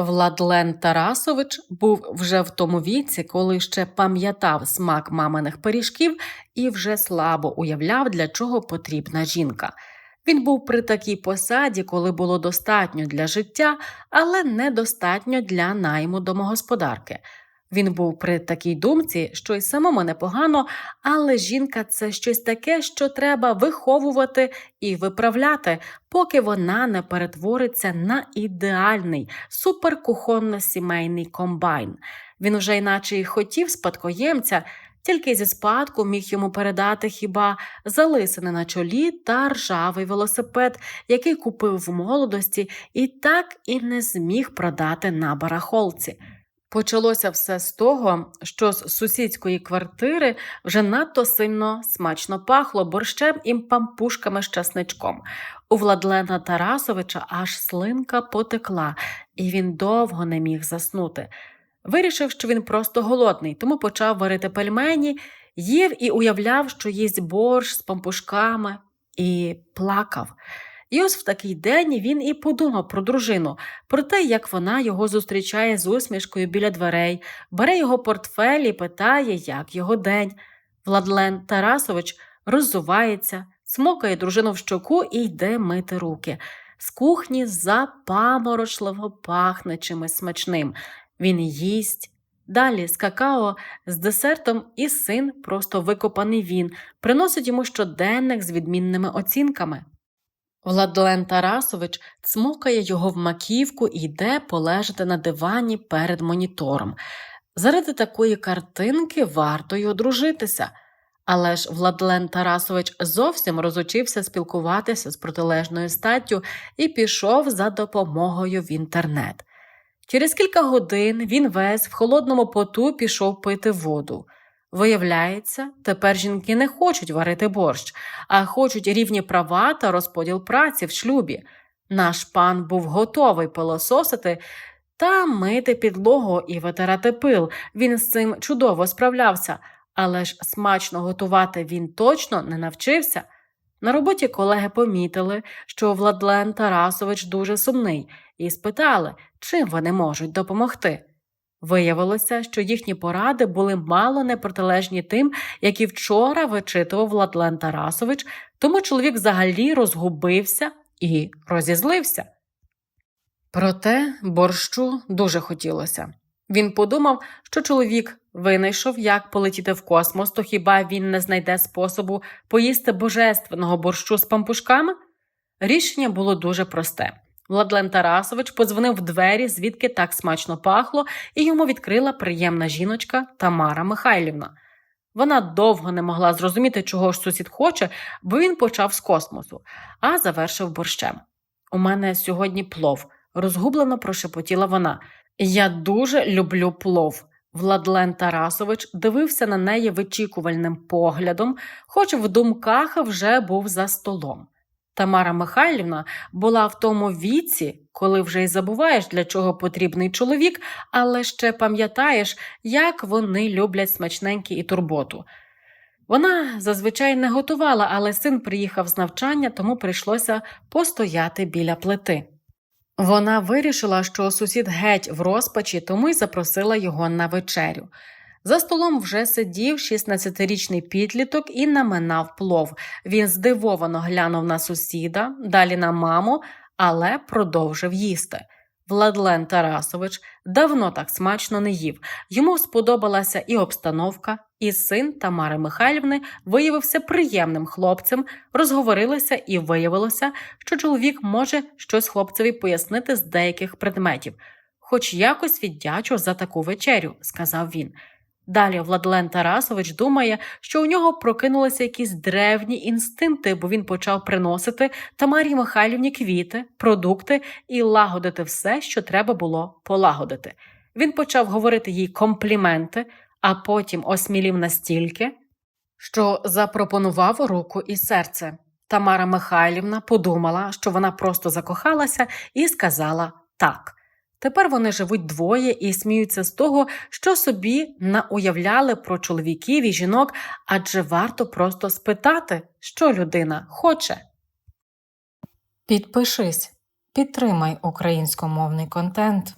Владлен Тарасович був вже в тому віці, коли ще пам'ятав смак маминих пиріжків і вже слабо уявляв, для чого потрібна жінка. Він був при такій посаді, коли було достатньо для життя, але недостатньо для найму домогосподарки. Він був при такій думці, що й самому непогано, але жінка це щось таке, що треба виховувати і виправляти, поки вона не перетвориться на ідеальний суперкухонно-сімейний комбайн. Він вже іначе й хотів спадкоємця, тільки зі спадку міг йому передати хіба залисини на чолі та ржавий велосипед, який купив в молодості, і так і не зміг продати на барахолці. Почалося все з того, що з сусідської квартири вже надто сильно смачно пахло борщем і пампушками з часничком. У Владлена Тарасовича аж слинка потекла, і він довго не міг заснути. Вирішив, що він просто голодний, тому почав варити пельмені, їв і уявляв, що їсть борщ з пампушками, і плакав. І ось в такий день він і подумав про дружину, про те, як вона його зустрічає з усмішкою біля дверей, бере його портфель і питає, як його день. Владлен Тарасович роззувається, смокає дружину в щоку і йде мити руки. З кухні запаморочливо пахне чимось смачним. Він їсть. Далі з какао, з десертом і син, просто викопаний він, приносить йому щоденник з відмінними оцінками. Владлен Тарасович цмокає його в маківку і йде полежати на дивані перед монітором. Заради такої картинки варто й одружитися. Але ж Владлен Тарасович зовсім розучився спілкуватися з протилежною статтю і пішов за допомогою в інтернет. Через кілька годин він весь в холодному поту пішов пити воду. Виявляється, тепер жінки не хочуть варити борщ, а хочуть рівні права та розподіл праці в шлюбі. Наш пан був готовий пилососити та мити підлогу і витирати пил. Він з цим чудово справлявся, але ж смачно готувати він точно не навчився. На роботі колеги помітили, що Владлен Тарасович дуже сумний, і спитали, чим вони можуть допомогти. Виявилося, що їхні поради були мало не протилежні тим, які вчора вичитував Владлен Тарасович, тому чоловік взагалі розгубився і розізлився. Проте борщу дуже хотілося. Він подумав, що чоловік винайшов, як полетіти в космос, то хіба він не знайде способу поїсти божественного борщу з пампушками? Рішення було дуже просте. Владлен Тарасович подзвонив в двері, звідки так смачно пахло, і йому відкрила приємна жіночка Тамара Михайлівна. Вона довго не могла зрозуміти, чого ж сусід хоче, бо він почав з космосу, а завершив борщем. У мене сьогодні плов, розгублено прошепотіла вона. Я дуже люблю плов. Владлен Тарасович дивився на неї вичікувальним поглядом, хоч в думках вже був за столом. Тамара Михайлівна була в тому віці, коли вже й забуваєш, для чого потрібний чоловік, але ще пам'ятаєш, як вони люблять смачненькі і турботу. Вона зазвичай не готувала, але син приїхав з навчання, тому прийшлося постояти біля плити. Вона вирішила, що сусід геть в розпачі, тому й запросила його на вечерю. За столом вже сидів 16-річний підліток і наминав плов. Він здивовано глянув на сусіда, далі на маму, але продовжив їсти. Владлен Тарасович давно так смачно не їв. Йому сподобалася і обстановка, і син Тамари Михайлівни виявився приємним хлопцем, розговорилися і виявилося, що чоловік може щось хлопцеві пояснити з деяких предметів. Хоч якось віддячу за таку вечерю, сказав він. Далі Владлен Тарасович думає, що у нього прокинулися якісь древні інстинкти, бо він почав приносити Тамарі Михайлівні квіти, продукти і лагодити все, що треба було полагодити. Він почав говорити їй компліменти, а потім осмілів настільки, що запропонував руку і серце. Тамара Михайлівна подумала, що вона просто закохалася, і сказала так. Тепер вони живуть двоє і сміються з того, що собі науявляли про чоловіків і жінок, адже варто просто спитати, що людина хоче. Підпишись, підтримай українськомовний контент.